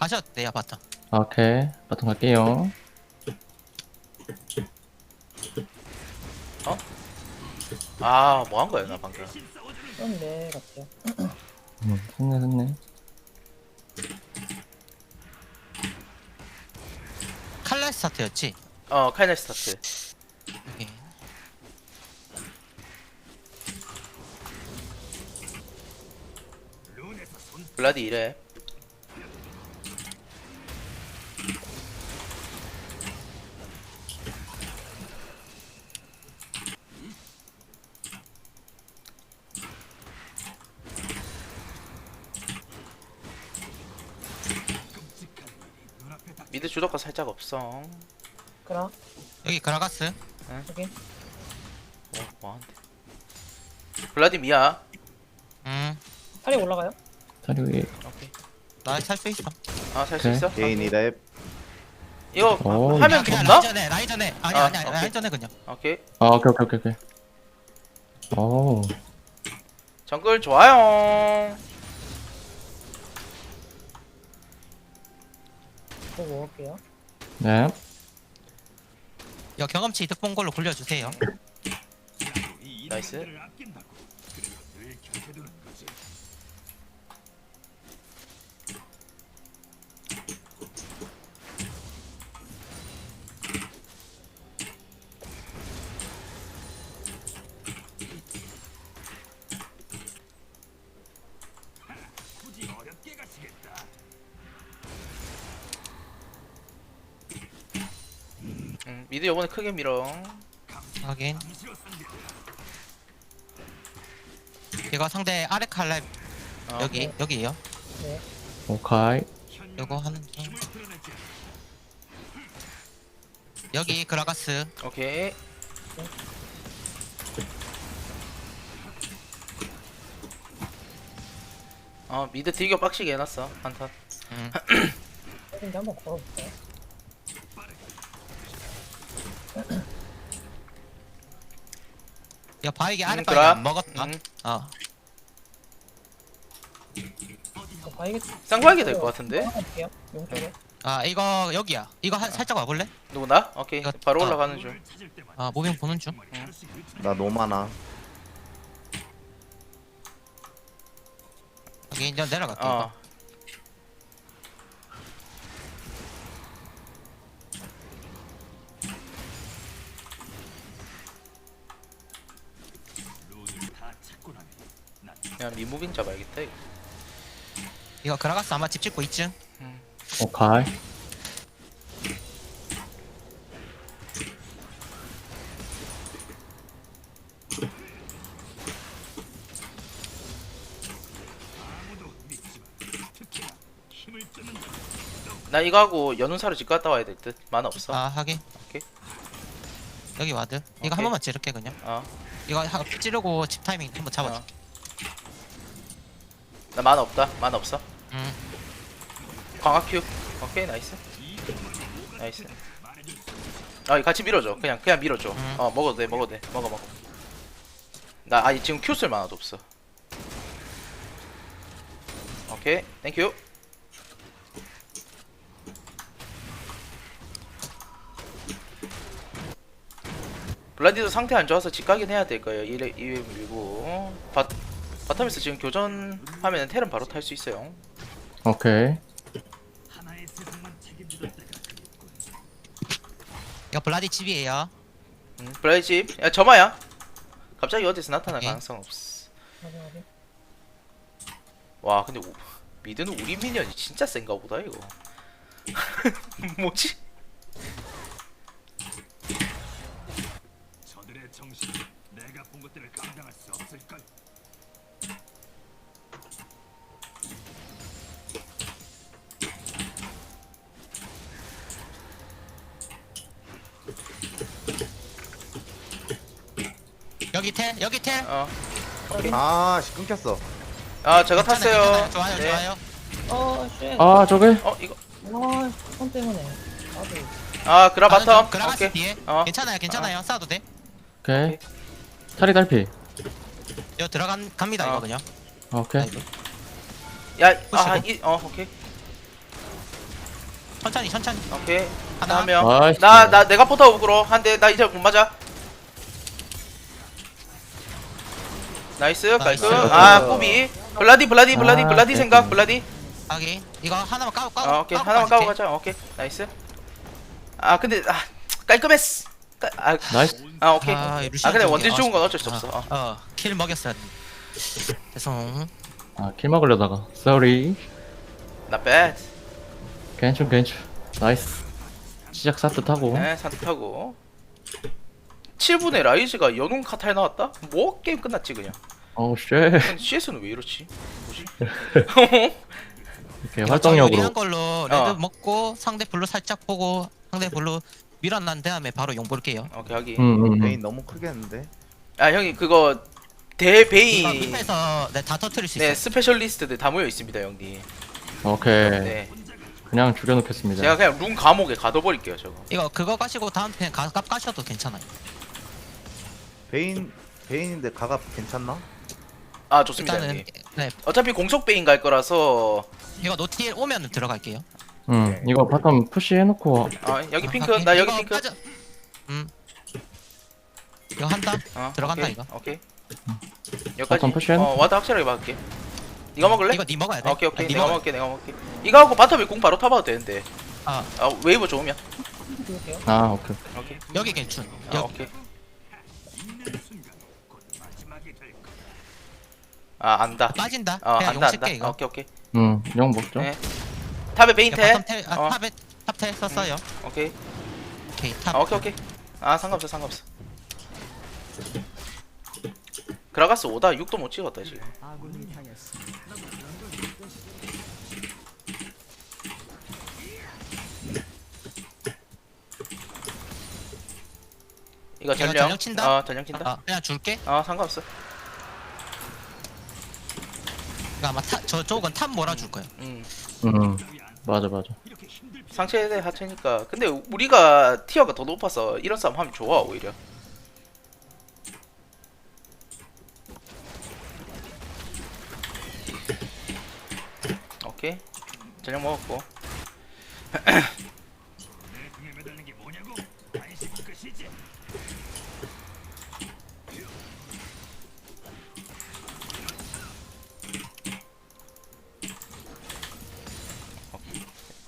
가셔도 돼요 바텀 오케이. 바텀 갈게요. 아 뭐 한 거야 나 방금 그런데 같아요. 음, 됐네, 됐네. 칼날 스타트였지? 어 카이넬 스타트 여기 블라디 이래 주도가 살짝 없어 그럼 여기 그라가스 여기 뭐, 뭐한데 블라디 미야 음나 팔이 올라가요? 자리 위에. 오케이 살수 있어 아 살 수 오케이. 있어? 개인이 랩 이거 오. 하면 그냥 좋나? 라인전에 라인전에 아니 아, 아니 아니 오케이. 라인전에 그냥 오케이 아, 오케이, 오케이, 오케이, 오케이. 오, 정글 좋아요 보고 올게요. 네. 여 경험치 이득 본 걸로 굴려주세요 나이스 미드 요번에 크게 밀어 확인 이거 상대 아래 칼날 어. 여기 여기에요 네. 오카이. 요거 하는 중 여기 그라가스 오케이 어 미드 딜교 빡시게 해놨어 한턴 음. 근데 한번 걸어볼까요? 야 바이게 아래 음, 바이 그라. 안 먹었다 음. 어저 바이게 쌍바하게 될것 같은데. 용쪽에. 아 이거 여기야 이거 한, 살짝 와볼래? 누구나? 오케이 이거- 바로 어. 올라가는 중 아 모빙 보는 중 나 너무 많아 여기 이제 내려갈게 어. 야 미무빙 잡아야겠다 이거 이거 그라가스 아마 집 짓고 있지? 오카이. 나 이거 하고 연운사로 집 갔다 와야 될듯 만화 없어 아 하긴 오케이. 여기 와드 이거 오케이. 한 번만 찌를게 그냥 어. 이거 하- 찌르고 집 타이밍 한번 잡아줘 어. 나 만화 없다. 만화 없어? 음. 광학 큐. 오케이 나이스. 나이스. 아 같이 밀어줘. 그냥 그냥 밀어줘. 음. 어 먹어도 돼 먹어도 돼. 먹어 먹어. 나 아니 지금 큐쓸 만화도 없어. 오케이 땡큐 블라디도 상태 안 좋아서 집 가긴 해야 될 거예요. 이래 이래 밀고. 바, 바텀에서 지금 교전하면 테란 바로 탈 수 있어요 오케이. 이거 블라디 집이에요 음, 블라디 집. 야 점아야. 갑자기 어디서 나타날 오케이. 가능성 없어. 와 근데 우, 미드는 우리 미니언이 진짜 센가 보다 이거. 뭐지? 저들의 정신 내가 본 것들을 감당할 수 없을 걸 여기 텔 여기 텔 어. 아씨 끊겼어 아 제가 탔어요. 괜찮아요. 좋아요 네. 좋아요 어, 쉣. 아, 저게? 어 이거. 와, 손 때문에. 나도. 아 그라 가는 중, 바텀. 그라가스 오케이. 뒤에 어. 괜찮아요 괜찮아요 싸워도 돼 오케이. 탈이 달피. 이거 들어간 갑니다 어. 이거 그냥 오케이. 아이고. 아, 이, 어, 오케이. 천천히 천천히 오케이 하나. 하나 한명 나이스. 나나 내가 포터 오그로 한대 나 이제 못 맞아 나이스 깔끔 나이스. 아 꾸비 블라디 블라디 블라디 아, 블라디 생각. 블라디 여기 이거 하나만 까고 까고 아 오케이 하나만 까고. 가자 오케이 나이스 아 근데 아 깔끔했어 깔- 아, 나이스. 아 오케이 아, 아, 루시안 근데. 원딜 좋은 건 아, 어쩔 수 없어 어. 어킬 먹였어야 돼 죄송 아, 킬 먹으려다가. Sorry. not bad 괜찮, 괜찮. 나이스. 시작 사트하고. 네 산뜻하고 7분에 라이즈가 연운 카탈 나왔다? 뭐 게임 끝났지 그냥 어우, 쉣. CS는 왜 이렇지? 뭐지? 이렇게 활동력으로. 유리한 걸로 레드 어. 먹고 상대 블루 살짝 보고 상대 블루 밀어난 다음에 바로 용 볼게요 오케이 하기 응, 응, 베인 응. 너무 크게 했는데. 아 형이 그거 이거 대베인 밑에서 네, 다 터트릴 수 네 있어요 스페셜리스트들 다 모여 있습니다 형님 오케이. 네 그냥 죽여놓겠습니다. 제가 그냥 룸 감옥에 가둬버릴게요 저거 이거 그거 가시고 다음 편 가갑 가셔도 괜찮아요 베인 베인인데 가갑 괜찮나? 아 좋습니다. 일단은 형님 네. 어차피 공속 베인 갈 거라서. 이거 노틸 오면 들어갈게요. 응, 이거 바텀 푸시 해놓고. 아 여기 아, 핑크. 나 여기 이거 핑크. 빠져. 음. 이거 한다 어, 들어간다, 오케이, 이거. 오케이. 여기까지. 바텀 푸시해놓- 어 와드 확실하게 막을게. 이거 먹을래? 이거 니 먹어야 돼. 아, 오케이 오케이. 아, 니 내가 먹어야 먹을게 내가 먹을게. 이거 하고 바텀에 공 바로 타봐도 되는데. 아. 아 웨이브 좋으면. 볼게요. 아, 오케이. 오케이. 여기 괜춘 아 여기. 오케이 있는 순간 곧 마지막이 될 것. 아 안다. 빠진다. 어 그냥 안다 용 안다. 이거. 오케이 오케이. 응, 용 먹죠. 네. 탑에 바텀 텔, 아, 어. 탑에 탑텔 썼어요. 오케이. 오케이 탑. 아 오케이 오케이. 아 상관없어 상관없어. 그라가스 5다 6도 못 찍었다 지금. 이거 이거 전령. 전령 친다? 어 전령 친다. 아 그냥 줄게. 아 상관없어 아마 탑 저쪽은 탑 몰아줄 거예요. 음. 응, 맞아, 맞아. 상체 대 하체니까. 근데 우리가 티어가 더 높아서 이런 싸움 하면 좋아 오히려. 오케이. 저녁 먹었고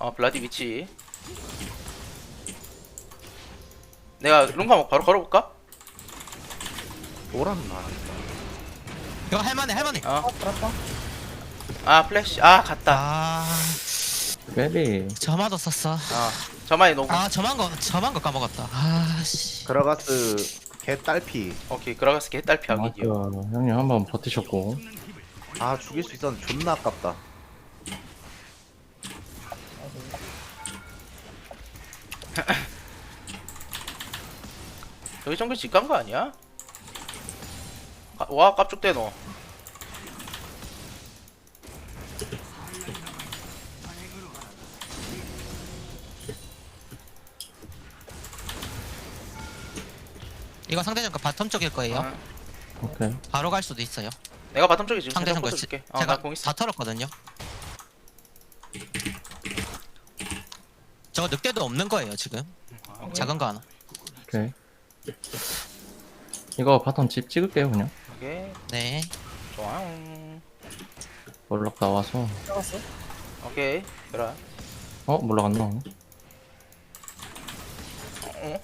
어 블라디 위치 내가 룸카목 바로 걸어볼까? 노란나. 이거 할만해 할만해 어. 아, 들었다. 아 플래시 아 갔다 아 베비. 저마도 썼어 아 저만이 녹음 아 저만 거 저만 거 까먹었다 아씨 그라가스 개 딸피. 오케이 그라가스 개딸피. 하기요 형님 한 번 버티셨고. 아 죽일 수 있었는데 존나 아깝다. 여기 정글 직간 거 아니야? 아, 와 깝죽대 너. 이거 상대전 거 바텀 쪽일 거예요. 어, 오케이. 바로 갈 수도 있어요. 내가 바텀 쪽에 지금 살짝 상대전 거 꽂아줄게. 어, 제가 나공 있어. 다 털었거든요. 저거 늑대도 없는 거예요 지금. 아. 작은 거 하나. 오케이. 이거 바텀 집 찍을게요, 그냥. 오케이 네 좋아 몰락 나와서. 들어갔어. 오케이 그래 어, 몰락 안 나오네. 어?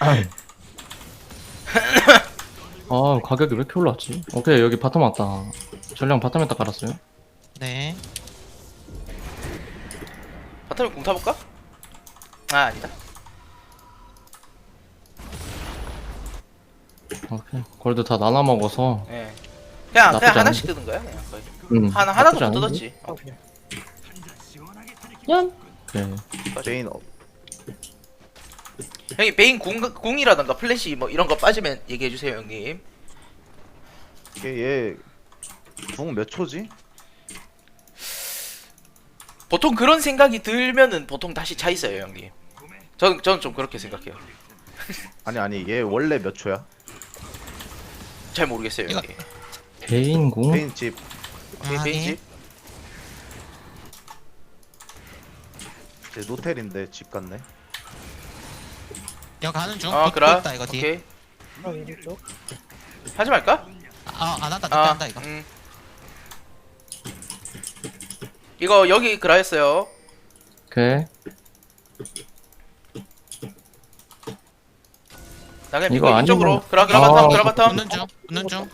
아, 가격이 왜 이렇게 올랐지? 오케이, 여기 바텀 왔다. 전령 바텀에다 깔았어요. 네. 바텀에 공 타볼까? 아 아니다 오케이. 골드 다 나눠 먹어서. 예 그냥 나쁘지 그냥 하나씩? 뜨는 거야 그냥 거의 음, 하나 하나도 못? 뜯었지. 연. 오케이. 베인 어, 형님 베인 궁, 궁이라던가 플래시 뭐 이런 거 빠지면 얘기해 주세요 형님 얘궁몇 초지? 보통 그런 생각이 들면은 보통 다시 차 있어요 형님 저는 저는 좀 그렇게 생각해요 아니 아니 얘 원래 몇 초야? 잘 모르겠어요 이거- 형님 개인공? 베인 집 오케이 아, 네. 집제 노텔인데 집 갔네. 여기 가는 중. 아곧 그라 있다 이거 뒤. 오케이 아 왼쪽. 하지 말까? 아안 한다 늦게 아 한다 이거. 음. 이거 여기 그라 했어요 오케이. 나 그냥 이거 이거 이쪽으로 아니면- 그라 그라 아, 바텀 그라 바텀 붙는 중. 붙는 중.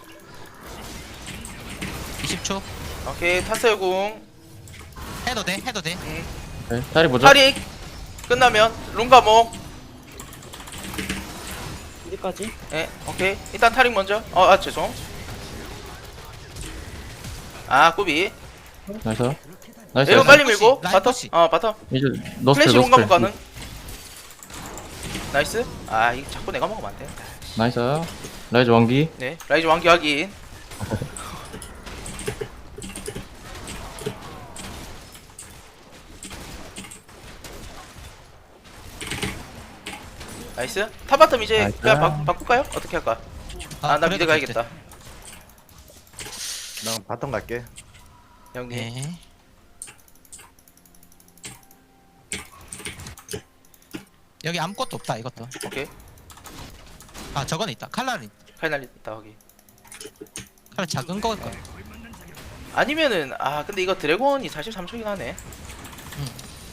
20초. 오케이 탔어요 궁 해도 돼. 해도 돼. 오케이. 다리 보자. 타릭 끝나면 룬가몽 어디까지? 예 오케이 일단 타릭 먼저 어 아 죄송 아 꾸비 나이스. 나이스. 이거 나이스. 빨리 밀고 바텀. 어 바텀 이제 노스펠 플래시 노스펠. 가능 나이스 아 이거 자꾸 내가 먹으면 안돼 나이스. 라이즈 왕기. 네 라이즈 왕기 확인 나이스 탑바텀 이제 나이스. 그냥 바, 바꿀까요? 어떻게 할까? 아 나 미드 가야겠다 난 바텀 갈게. 형님 네. 여기 아무것도 없다 이것도. 오케이 아 저건 있다. 칼날은 있다. 칼날 있다 확인 칼날 작은 거일 거야. 아니면은 아 근데 이거 드래곤이 43초긴 하네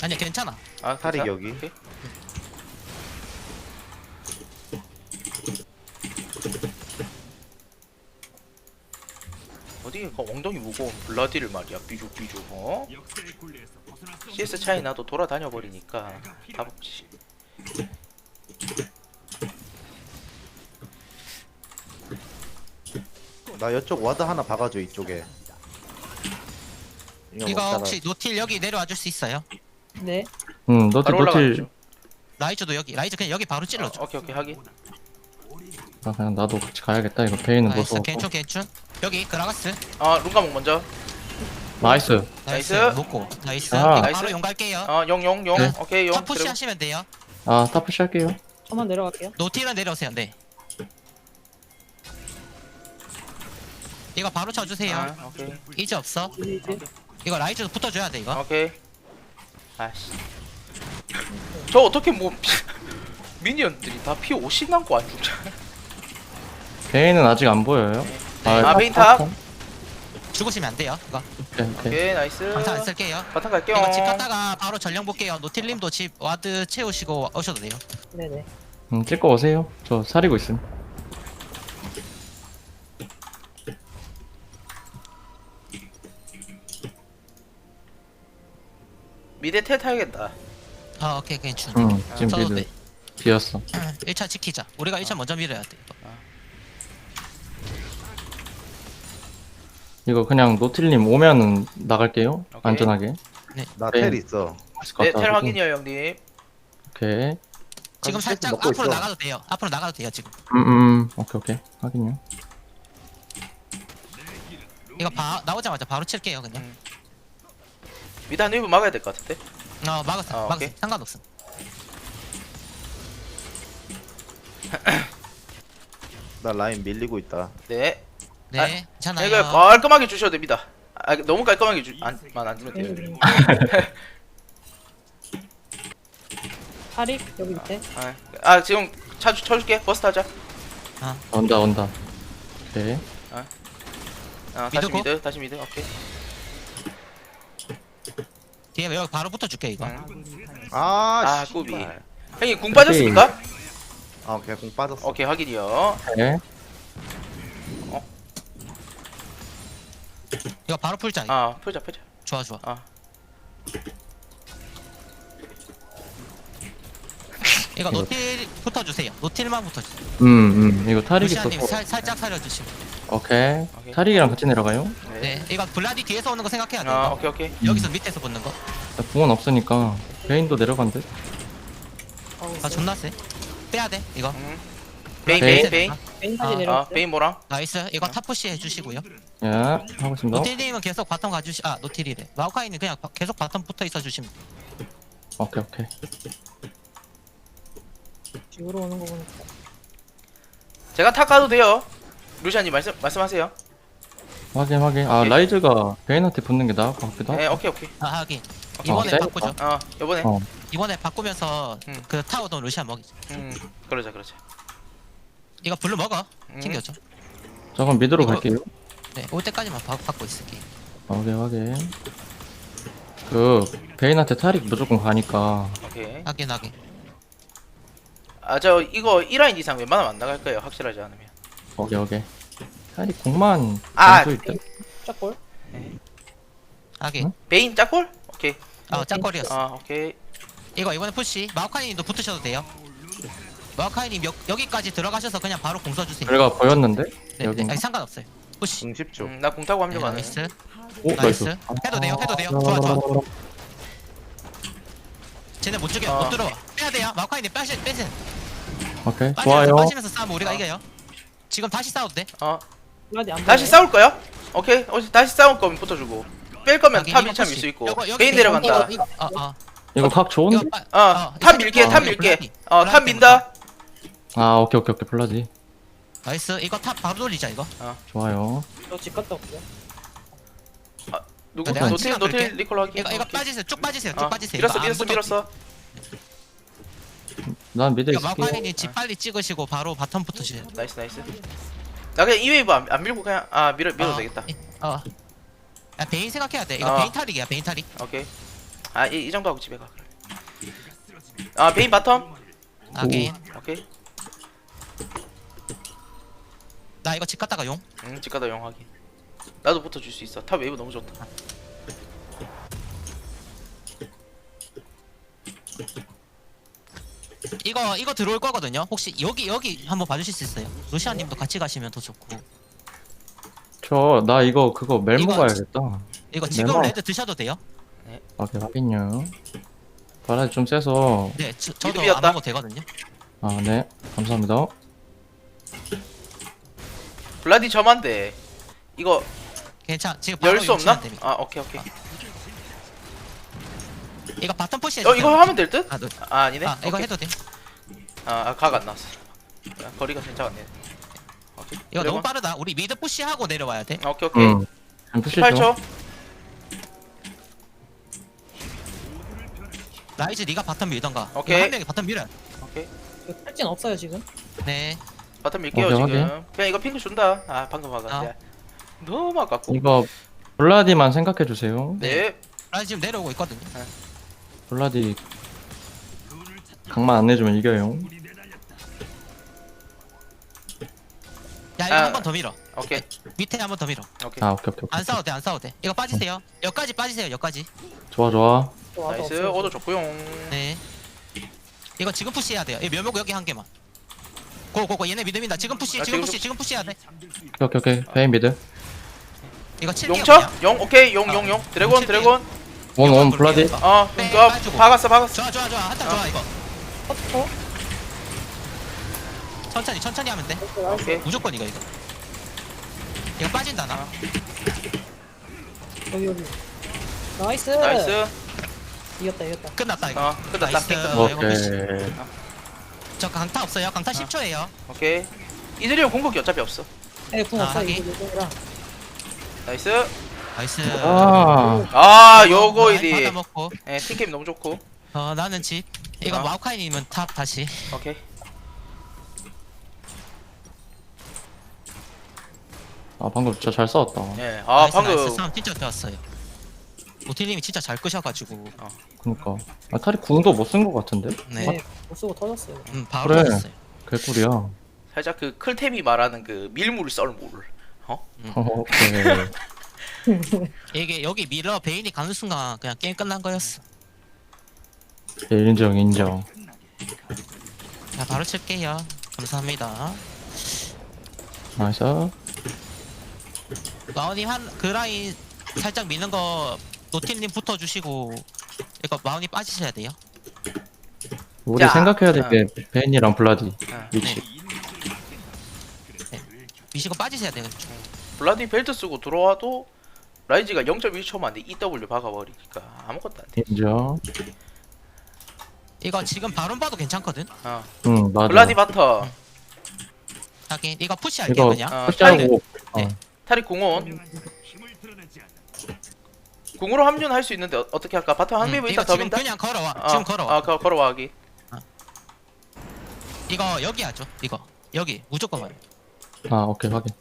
아니야 괜찮아. 아 괜찮아? 여기. 오케이. 어디 그 엉덩이 무거운 블라디를 말이야 삐죽삐죽 어? CS 차이 나도 돌아다녀 버리니까 답 없지 나 이쪽 와드 하나 박아줘 이쪽에. 이거 혹시 노틸 여기 내려와 줄 수 있어요? 네. 응, 바로 올라가는 노틸. 중 라이즈도 여기. 라이즈 그냥 여기 바로 어, 찔러줘. 오케이 오케이 하긴 아, 그냥 나도 같이 가야겠다. 이거 베인은 나이스. 무서워. 괜춘 괜춘. 여기 그라가스. 어 룬가몽 먼저 나이스. 나이스. 나이스. 놓고. 나이스. 아. 이거 나이스. 바로 용 갈게요. 어용용 용 네. 오케이 용탑 푸시 드래곤. 하시면 돼요. 아, 타프시 할게요. 저만 내려갈게요. 노틸은 내려오세요. 네. 이거 바로 쳐주세요. 아 오케이 이제 없어. 이거 라이즈도 붙어줘야 돼 이거. 오케이 아씨 저 어떻게 뭐 미니언들이 다 피 50 남고 안 죽자 베인은 아직 안 보여요. 아, 베인 탑. 죽으시면 안 돼요. 이거 오케이, 오케이. 오케이 나이스 방탄 안 쓸게요. 바탕 갈게요 이거 집 갔다가 바로 전령 볼게요. 노틸님도 집 와드 채우시고 오셔도 돼요. 네네. 음, 찍고 오세요. 저 사리고 있음. 미대 텔 타야겠다 아 오케이 괜춘. 응, 지금 미드 돼. 비었어. 1차 지키자. 우리가 1차 먼저 밀어야 돼. 이거. 이거 그냥 노틸님 오면은 나갈게요. 오케이. 안전하게. 나 네. 텔 있어. 있을 것 네, 텔 같아가지고. 확인이요 형님 오케이. 지금 살짝 먹고 앞으로 있어. 나가도 돼요. 앞으로 나가도 돼요 지금. 음, 음, 음. 오케이, 오케이. 확인요. 이거 바, 나오자마자 바로 칠게요 그냥. 음. 한 1분 막아야 될 것 같은데 어 막았어. 아, 막았어. 오케이. 상관없어. 나 라인 밀리고 있다. 네 네. 아, 괜찮아요. 이거 깔끔하게 주셔도 됩니다 아 너무 깔끔하게 주, 안, 안 주면 돼요 네. 타릭 여기 밑에. 아, 아 지금 차 주- 쳐줄게 버스 타자 온다, 온다. 오케이. 아, 다시 미드 고? 미드 다시 미드 오케이 뒤에 여기 바로 붙어줄게 이거. 응. 아, 아, 씨발. 꾸비. 형님 궁 빠졌습니까? 아, 오케이 공 빠졌어. 오케이 확인이요 오케이. 이거 바로 풀자. 이거. 아 풀자 풀자 좋아 좋아. 아. 이거 노틸 붙어주세요. 노틸만 붙어주세요. 음, 음. 이거 타릭이 루시아님 있어서. 살, 살짝 살려주시고. 오케이. 오케이. 타릭이랑 같이 내려가요. 네. 이거 블라디 뒤에서 오는 거 생각해야 돼. 아 이거. 오케이 오케이 여기서 밑에서 붙는 거. 나 궁은 없으니까 베인도 내려간대. 아 존나 세. 빼야 돼 이거. 음. 베인 베인. 베인 베인 베인까지 아, 아. 베인 뭐랑 나이스. 이거 탑푸시 해주시고요. 예, 하고 있습니다. 노틸님은 계속 바텀 가주시. 아 노틸이래. 마오카이는 그냥 바- 계속 바텀 붙어 있어 주시면. 돼. 오케이, 오케이. 집으로 오는 거 보니까. 제가 탑 가도 돼요 루시아님 말씀 말씀하세요 확인, 확인. 아, 오케이. 라이즈가 베인한테 붙는 게 나을 것 같기도 하고. 네 오케이 오케이 아 하긴. 이번에 어, 바꾸죠. 어 이번에 어. 이번에 바꾸면서 음. 그 타워돈 루시안 먹이. 음 그러자 그러자 이거 블루 먹어. 음. 챙겨줘. 잠깐 미드로 이거- 갈게요. 네, 올 때까지만 바, 받고 있을게. 오케이 확인. 그 베인한테 타릭 무조건 가니까 오케이 확인 확인. 아 저 이거 1라인 이상 웬만하면 안 나갈 거예요 확실하지 않으면 오케이 오케이. 타릭 공만 아, 수 있다. 짝골? 확인. 응? 베인 짝골? 오케이 어, 짝거리였어. 아 오케이 이거 이번에 푸시. 마오카이님도 붙으셔도 돼요. 마오카이님 여, 여기까지 들어가셔서 그냥 바로 공 써주세요. 결과 보였는데 네, 여기. 네. 아니, 상관없어요. 푸시. 공 10초 음, 나 공 타고 네, 합류하네 나이스. 오 나이스. 나이스. 해도 돼요, 해도 돼요. 좋아, 좋아. 쟤네 못 죽여, 어. 못 들어와. 빼야 돼요. 마오카이님 빼시, 빼세요. 오케이 빠지면서, 좋아요. 빠지면서 싸우면 우리가 이겨요. 지금 다시 싸워도 돼. 어 블라디 안 다시 보여요? 싸울 거야? 오케이 어, 다시 싸울 거면 붙어주고 뺄 거면 탑 이거 1차 밀. 수 있고 베인 내려간다 이거, 이거, 어, 어. 이거 각 좋은데? 이거 빠- 어, 어탑 이거 밀게 어, 탑 밀게. 어탑 블라디 민다 아 오케이 오케이 오케이 블라디. 나이스. 이거 탑 바로 돌리자, 이거. 좋아요. 저집 갔다 올게요. 누구 내가 노틸 시간 노틸 끌게. 리콜 하기 이거, 이거. 빠지세요. 쭉 빠지세요. 쭉 어, 빠지세요. 밀었어 밀었어. 밀었어 난 미드 이거 있을게. 마오카이님 집 빨리 찍으시고 바로 바텀 붙으시죠. 나이스 나이스 나 그냥 이 웨이브 안, 안 밀고 그냥 아 밀어 밀어도 어, 되겠다 이- 어. 야, 베인 생각해야 돼. 이거 어. 베인 탈릭이야, 베인 탈릭. 오케이 아이 이 정도 하고 집에 가 그래 아 베인 바텀 아, 게임. 오케이 나 이거 집 갔다가 용. 응 집가다 영하기 나도 붙어줄 수 있어 탑 웨이브 너무 좋다 이거 이거 들어올 거거든요. 혹시 여기 여기 한번 봐주실 수 있어요? 루시아님도 같이 가시면 더 좋고. 저 나 이거 그거 멜모 이거 가야겠다. 이거 지금 네모. 레드 드셔도 돼요? 오케이 확인요. 바라지 좀 세서. 네, 저, 저도 안 미드비었다. 먹어도 되거든요. 아 네. 감사합니다. 블라디 점한데 이거 괜찮. 지금 바로 열 수 없나? 용치면 됩니다. 아 오케이 오케이 이거 바텀 푸시 어 이거 하면 될 듯? 아, 너, 아 아니네 아 이거 오케이. 해도 돼. 아, 각안 나왔어. 아, 거리가 진짜 안 네. 오케이. 이거. 너무 빠르다. 우리 미드 푸시하고 내려와야 돼. 아, 오케이 오케이. 응. 푸시 좀. 18초. 라이즈 네가 바텀 밀던가. 이거 오케이. 한 명이 바텀 밀어. 오케이. 이거 탈진 없어요 지금. 네. 바텀 밀게요 오케이, 지금. 그냥 이거 핑크 준다. 아 방금 막았네. 너무 아깝고. 이거 블라디만 생각해 주세요. 네. 라이즈 지금 내려오고 있거든요. 블라디 각만 안 내주면 이겨요. 야 이거 아. 한 번 더 밀어. 오케이. 밑에 한 번 더 밀어. 오케이. 아 오케이 오케이. 오케이. 안 싸워도 돼, 안 싸워도 돼. 이거 빠지세요. 여기까지 빠지세요, 여기까지. 좋아 좋아. 나이스. 오도 좋고요. 네. 이거 지금 푸시해야 돼요. 이 묘목 여기 한 개만. 고고고 얘네 믿음이다. 지금 푸시, 아, 지금 지금 푸시, 지금 푸시해야 돼. 오케이 오케이 오케이. 베인 미드. 이거 칠게요. 용쳐? 그냥. 용 오케이. 용 아, 용 용. 드래곤 칠게요. 드래곤. 원 원 블라디. 어. 네, 이거 빠지고. 박았어 박았어. 좋아, 좋아, 좋아. 한타 좋아 이거. 어? 천천히, 천천히 하면 돼. 어? 오케이. 무조건 이거 이거. 이거 빠진다 나. 아. 여기 여기. 나이스. 나이스. 이겼다 이겼다. 끝났다 이거. 어. 끝났다. 나이스. 어, 오케이. 저 강타 없어요. 강타 10초예요. 오케이. 이즈리온 공격이 어차피 없어. 에, 궁 아, 없어 하기. 이거 이거랑. 나이스. 나이스. 아 아 요거 이디. 받아 먹고. 예, 팀게임 너무 좋고. 어 나는 집. 이거 어. 마오카이님은 탑 다시. 오케이. 아 방금 진짜 잘 싸웠다. 예. 아 나이스, 방금 나이스. 싸움 진짜 좋았어요. 오티님이 진짜 잘 끄셔가지고. 그니까. 아 타리 궁도 못 쓴 것 같은데? 네. 네. 못 쓰고 터졌어요. 음 바로 그래. 터졌어요. 개꿀이야. 살짝 그 클템이 말하는 그 밀물 썰물. 어, 오케이. 이게 여기 밀어 베인이 가는 순간 그냥 게임 끝난 거였어. 예, 인정 인정. 자 바로 칠게요. 감사합니다. 나이스. 마오님 한 그 라인 살짝 미는 거 노티님 붙어주시고 이거 마오님 빠지셔야 돼요. 우리 자, 생각해야 될 아. 게 베인이랑 블라디 아. 위치. 미시고 빠지셔야 돼요. 블라디 벨트 쓰고 들어와도 라이즈가 0.1초만 내 EW 박아버리니까 아무것도 안 돼. 인정. 이거 지금 바론 봐도 괜찮거든. 어. 응 맞아. 블라디 바터 하긴 이거 푸시할게요 이거 그냥. 어, 푸시하고 네. 어, 타릭 공원. 궁으로 합류는 할 수 있는데 어, 어떻게 할까? 바텀 한 음, 미브 이거 일단 더 지금 민다. 그냥 걸어와 어, 지금 걸어와 아, 거, 걸어와 하기. 이거 여기 하죠 이거 여기 무조건 와요 아 오케이 확인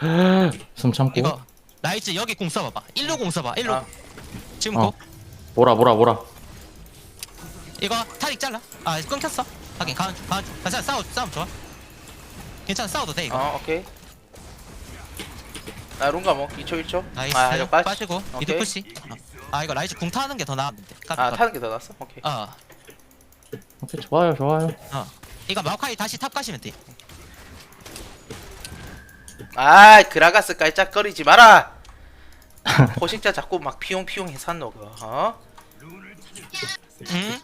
숨 참고 이거 라이즈 여기 공 써봐봐 일로 공 써봐 일로 아. 지금 어. 고 뭐라 뭐라 뭐라 이거 타릭 잘라 아 끊겼어 하긴 가는 중 가는 중 괜찮아 싸우 싸움 좋아 괜찮아 싸워도 돼 이거 어, 오케이. 나 룬가 뭐 2초 1초. 나이스 아, 이거 빠지. 빠지고 미드 오케이. 푸시 어. 아 이거 라이즈 궁 타는 게 더 나았는데 아. 타는 게 더 낫어? 오케이. 어 오케이 좋아요 좋아요 이거 마오카이 다시 탑 가시면 돼 아, 그라가스 깔짝거리지 마라. 포식자 자꾸 막 피용피용 해산노 그거. 어? 응?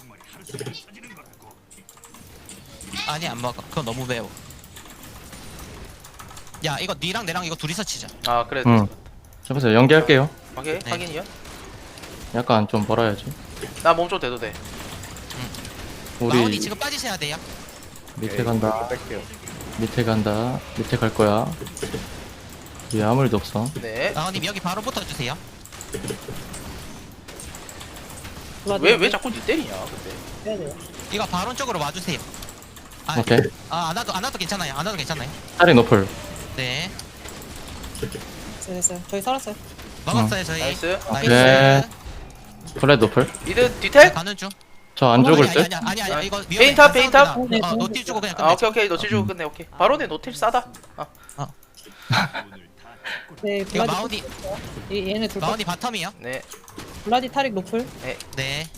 아니 안 먹어 그거 너무 매워 야 이거 니랑 내랑 이거 둘이서 치자 아, 그래. 응. 잡으세요 연기할게요 오케이. 네. 확인이요? 약간 좀 벌어야지 나 몸 좀 대도 돼. 우리 지금 빠지셔야 돼요 밑에 간다 뺄게요. 밑에 간다 밑에 갈 거야 위에 아무 일도 없어 네. 마온님 여기 바로 붙어주세요 왜, 왜 자꾸 니 때리냐, 근데. 해야 돼요. 이거 바론 쪽으로 와주세요 아, 오케이 아, 안 와도 안 와도 괜찮아요. 안 와도 괜찮아요. 살이 노플 네. 됐어요, 됐어요. 저희 살았어요. 먹었어요, 저희. 나이스. 나이스. 네. 노플 미드 네, 뒤텔? 가는 중. 저 안 죽을 아니, 듯? 아니, 아니, 아니, 이거 위험해. 페인탑? 싸우면 나- 어, 노틸 주고 그냥 아, 끝내. 오케이, 오케이. 노틸 주고 끝내, 오케이. 바로네, 노틸 싸다. 아, 네, 이거 블라디. 마온이 얘- 얘네 둘. 마온이 바텀이요. 네. 블라디 타릭 노플. 네.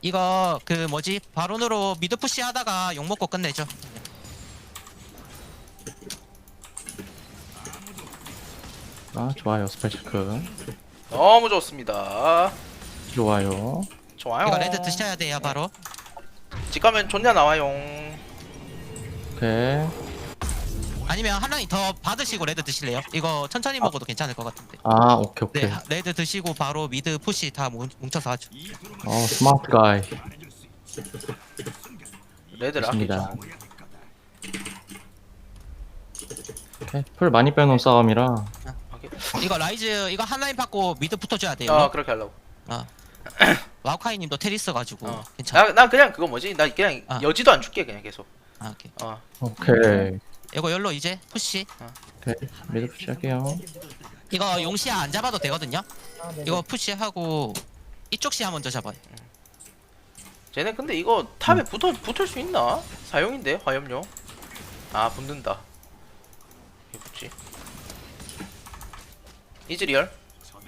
이거 그 뭐지 바론으로 미드 푸시 하다가 욕 먹고 끝내죠. 아 좋아요 스펠 체크 너무 좋습니다. 좋아요 좋아요. 이거 레드 드셔야 돼요 바로. 집 가면 존냐 나와요. 오케이 아니면 한 라인 더 받으시고 레드 드실래요? 이거 천천히 먹어도 괜찮을 것 같은데. 아 오케이 오케이 네, 레드 드시고 바로 미드 푸시 다 뭉- 뭉쳐서 하죠. 어 스마트 가이 레드를 좋습니다 아끼죠. 오케이 풀 많이 빼놓은 싸움이라 오케이. 이거 라이즈 이거 한 라인 받고 미드 붙어줘야 돼요. 아, 그렇게 하려고. 와우카이님도 테리스 가지고 어. 괜찮아. 나, 나 그냥 그거 뭐지? 나 그냥 아. 여지도 안 줄게, 그냥 계속. 아, 오케이. 어. 오케이 이거 열로 이제 푸시. 오케이 미드 푸시 할게요 이거 용시야 안 잡아도 되거든요. 아, 네. 이거 푸시하고 이쪽 시야 먼저 잡아요. 쟤네 근데 이거 탑에 붙어 붙을 수 있나? 사용인데 화염용. 아 붙는다. 이게 붙지. 이즈리얼.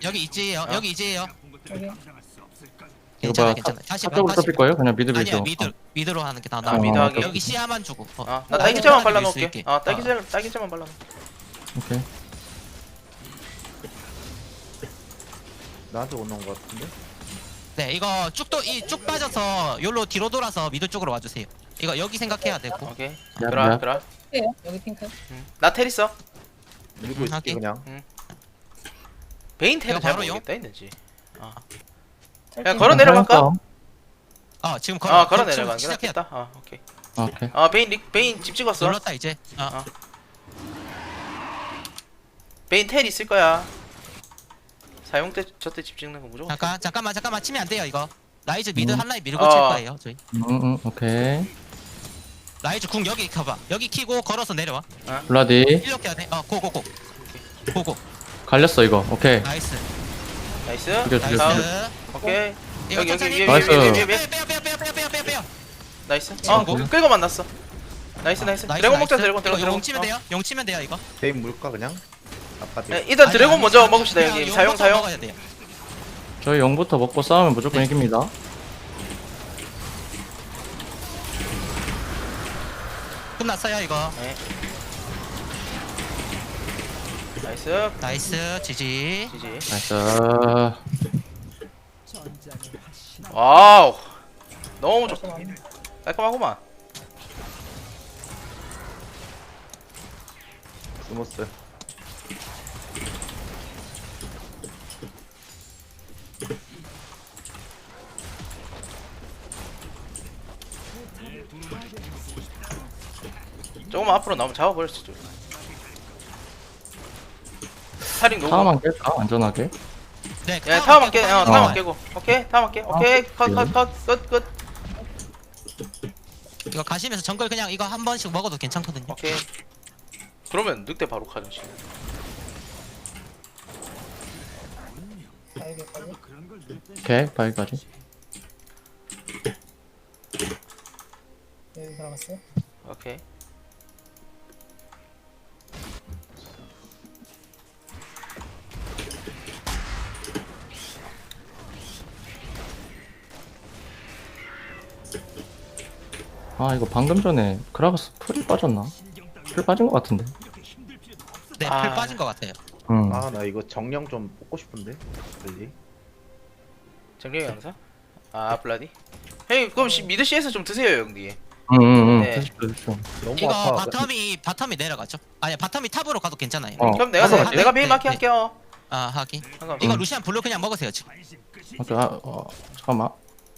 여기 있지요. 어. 여기. 여기. 이거 괜찮아, 봐 괜찮아. 다시 봐, 탑쪽으로 다시. 덮일 거예요? 그냥 미드 아니야 빌죠 미드 미드로 하는 게더 아, 나아. 미드 하기. 여기 시야만 주고. 어. 아, 나 어, 딸기잼만 밀 발라 놓을게. 수 있게. 아, 어. 딸기잼 딸기잼만 발라 놓을게. 오케이 나한테 오는 거 같은데? 네, 이거 쭉도 이 쭉 빠져서 요로 뒤로 돌아서 미드 쪽으로 와주세요. 이거 여기 생각해야 되고. 오케이. 야, 들어 야. 들어. 핑크예요. 여기 핑크. 응. 나 테리스. 밀고 음, 있을게 하긴. 그냥. 베인 테리 이거 잘 바로 용? 모르겠다 했는지. 짤 야, 걸어 내려갈까? 어 지금 걸어. 아, 걸어 내려가. 시작해야 돼. 시작했다. 아, 오케이. 오케이 아, 베인 릭 베인 집 찍었어. 눌렀다 이제. 어. 어. 베인 텔 있을 거야. 사용 때 저때 집 찍는 거 무조건. 잠깐 잠깐만 잠깐만 치면 안 돼요 이거. 라이즈 미드 음. 한 라인 밀고 어. 칠 거예요 저희. 응응 오케이 라이즈 궁 여기 가봐. 여기 키고 걸어서 내려와. 블라디 이렇게 해야 돼. 어 고고고. 고고. 갈렸어 이거 오케이 나이스. 나이스. 죽여, 죽여, 다음. 죽여. 오케이. 이거 여기, 여기, 천천히. 위에, 나이스. 위에, 위에, 위에. 빼요 빼요 빼요 빼요 빼요 빼요 빼요. 나이스. 어, 뭐? 끌고 만났어. 나이스, 나이스. 드래곤 먹자, 드래곤, 이거 드래곤. 용 치면 돼요. 용 치면 돼요 이거. 게임 물까 그냥? 아빠들. 네, 일단 드래곤 아니, 먼저 아니, 먹읍시다 그냥 형님. 사용, 사용. 먹어야 돼요. 저희 0부터 먹고 싸우면 무조건 네. 이깁니다 끝났어요 이거. 네. 나이스. 나이스 지지. 지지. 나이스 와우. 너무 좋다. 깔끔하구만. 스무스. 조금 앞으로 나오면 잡아버릴 수도 타링 노고 타워만 깰까? 안전하게. 네 야 타워만 깨, 어 타워만. 깨고 오케이 타워만 깨 오케이 컷 컷컷컷컷 이거 가시면서 정글 그냥 이거 한 번씩 먹어도 괜찮거든요 오케이 그러면 늑대 바로 걸 늑대 오케이, 바위까지. 여기 들어갔어. 오케이 아, 이거 방금 전에 그라가스 풀이 빠졌나? 풀 빠진 것 같은데. 네풀 아. 빠진 것 같아요 음. 아나 이거 정령 좀 뽑고 싶은데 빨리 정령의 강사 아 블라디 형님 그럼 시, 미드 C에서 좀 드세요 형님 음. 네. 너무 이거 아파 바텀이 바텀이 내려가죠 아니 바텀이 탑으로 가도 괜찮아요 어. 그럼 내가 네, 내- 내가 네, 메인 마킹 네. 할게요 아 하긴 상관없어 이거 루시안 블루 그냥 먹으세요 지금 오케이, 아, 어, 잠깐만.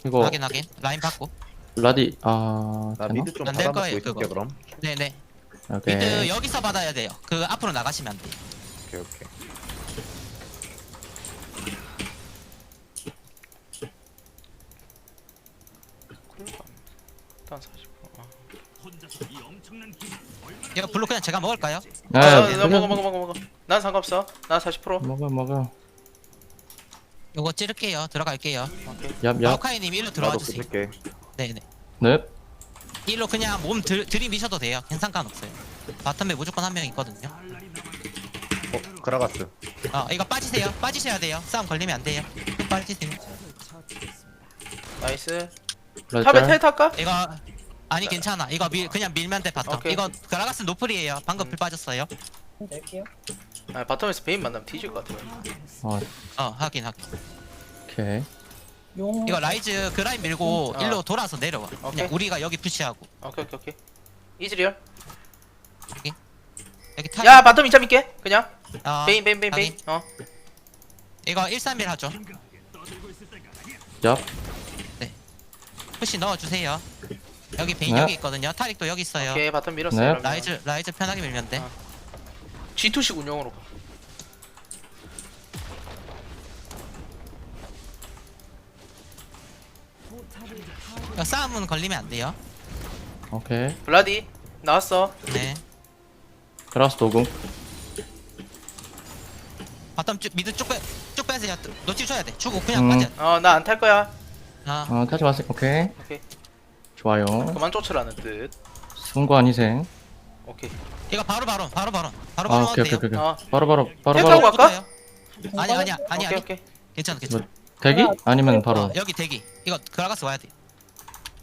이거 확인 확인 라인 받고 라디 아 나 되나? 미드 좀 안될 받아먹고 거예요, 있을게 그거. 그럼 네네 오케이. 미드 여기서 받아야 돼요 그 앞으로 나가시면 안돼 오케이 오케이 일단 40% 아. 이 이거 블루 그냥 제가 먹을까요? 네, 아, 나 그냥- 먹어 먹어 먹어 먹어 난 상관없어 나40% 먹어 먹어. 요거 찌를게요 들어갈게요 얍 얍. 마오카이님 일로 들어와 나도 주세요 붙을게 네네. 네. 일로 그냥 몸 들, 들이미셔도 돼요. 괜찮간 없어요. 바텀에 무조건 한 명 있거든요. 어 그라가스. 어 이거 빠지세요. 빠지셔야 돼요. 싸움 걸리면 안 돼요. 빠지세요. 나이스. 탑에 짤. 텔 탈까? 이거 아니 괜찮아. 이거 밀, 그냥 밀면 돼 바텀. 오케이. 이거 그라가스 노플이에요. 방금 불 빠졌어요. 낼게요. 아 바텀에서 베인 만나면 뒤질 것 같아 어, 어 하긴 하긴 오케이. 용. 이거 라이즈 그 라인 밀고 어. 일로 돌아서 내려와. 오케이. 그냥 우리가 여기 푸시하고. 오케이 오케이 오케이. 이즈리얼. 여기? 타. 야 바텀 2점 있게. 그냥. 어, 베인 베인 베인 베인. 어. 이거 131 하죠. 얍. 푸시 넣어주세요. 여기 베인 네. 여기 있거든요. 타릭도 여기 있어요. 오케이 바텀 밀었어 네. 그러면. 라이즈 라이즈 편하게 밀면 돼. 어. G2식 운영으로 이거 싸움은 걸리면 안 돼요 오케이. 블라디 나왔어 네 그라스 도궁. 바텀 쭉 미드 쭉 빼, 쭉 빼세요 놓치 줘야 돼 주고 그냥 음. 빠져 어 나 안 탈 거야 아 어 타지 마세요. 오케이. 오케이 좋아요. 그만 쫓으라는 뜻 승관 희생. 오케이 이거 바로 바로 바로 바로 바로 아 바로 오케이 넣어도 오케이 돼요 오케이. 어 바로 바로 바로 텔 바로. 갈까? 아니 아니야 아니 오케이 아니 오케이 괜찮아 괜찮아 대기? 아니면 바로. 어, 여기 대기 이거 그라가스 와야 돼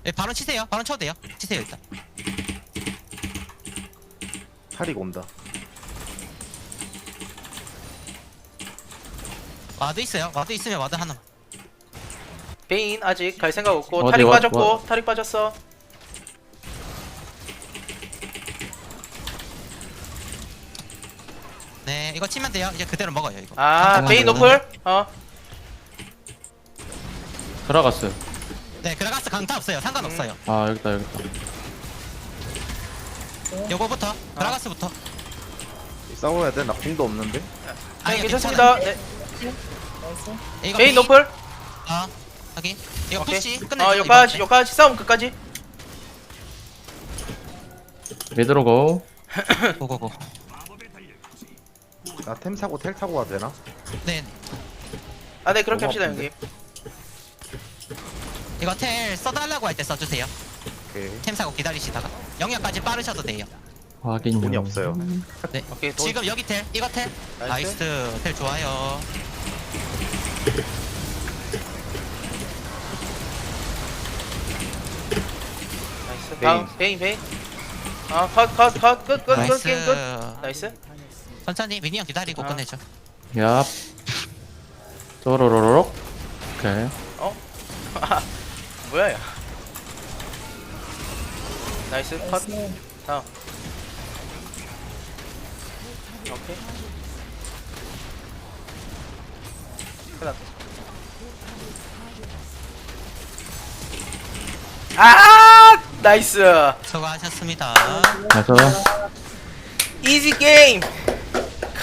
예, 바로 치세요. 바로 쳐도 돼요. 치세요 일단. 탈이 온다. 와드 있어요. 와드 있으면 와드 하나 베인 아직 갈 생각 없고 어디, 타릭 와- 빠졌고 와- 타릭 빠졌어. 네 이거 치면 돼요. 이제 그대로 먹어요 이거. 아 잠깐만요. 베인 노플? 어. 그라가스. 네 그라가스 강타 없어요. 상관없어요. 아 여기다 여기다. 요거부터 그라가스부터. 싸워야 돼? 나 궁도 없는데? 아니 아니, 괜찮습니다. 네. 이거 베인 노플? 아 확인. 이거 푸시 오케이. 끝내죠 어 여기까지 여기까지? 싸움 끝까지? 미드로 고. 고고고. 나 템 사고 텔 타고 가도 되나? 네. 아 네 그렇게 너무 합시다? 형님 이거 텔 써달라고 할 때 써주세요. 오케이. 템 사고 기다리시다가. 영역까지 빠르셔도 돼요. 확인. 돈이 없어요. 네. 오케이 돈. 지금 여기 텔 이거 텔? 나이스. 나이스. 텔 좋아요. 나이스. 다음 베인. 베인 아컷컷컷끝끝끝 나이스. 게임 끝. 나이스. 천천히 미니언 기다리고 아. 끝내죠. 얍. 쪼로로로록. 오케이. 뭐야 야. 나이스 컷. 다음 오케이. 끝났다. 아 나이스. 수고하셨습니다. 그래서 이지 게임